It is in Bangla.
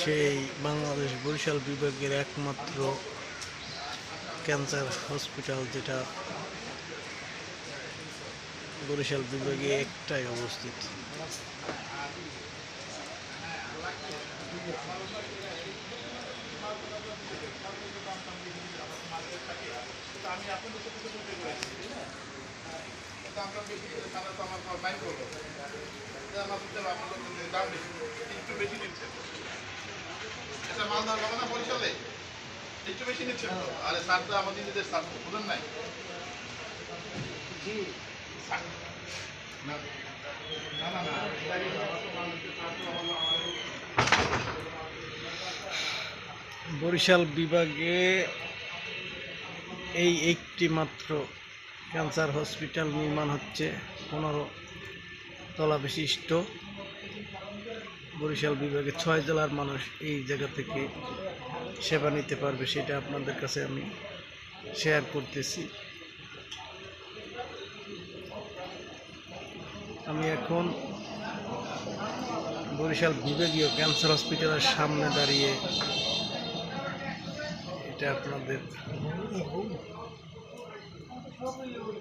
সেই বাংলাদেশ বরিশাল বিভাগের একমাত্র ক্যান্সার হসপিটাল যেটা বরিশাল বিভাগে একটাই অবস্থিত। আমি আপনাদের সাথে তো আমরা বেশি তারা তো আমার দাম বেশি একটু বেশি নিচ্ছেন এটা মাল দেওয়ার কথা না বরিশালে? একটু বেশি নিচ্ছেন তো আরে সার তো আমাদের নিজেদের সার তো বুঝেন নাই? সার- না না না বরিশাল বিভাগে এই একটি মাত্র ক্যান্সার হসপিটাল নির্মাণ হচ্ছে পনেরো তলা বিশিষ্ট। বরিশাল বিভাগে ছয় জেলার মানুষ এই জায়গা থেকে সেবা নিতে পারবে, সেটা আপনাদের কাছে আমি শেয়ার করতেছি। আমি এখন বরিশাল বিভাগীয় ক্যান্সার হসপিটালের সামনে দাঁড়িয়ে এটা আপনাদের 他会有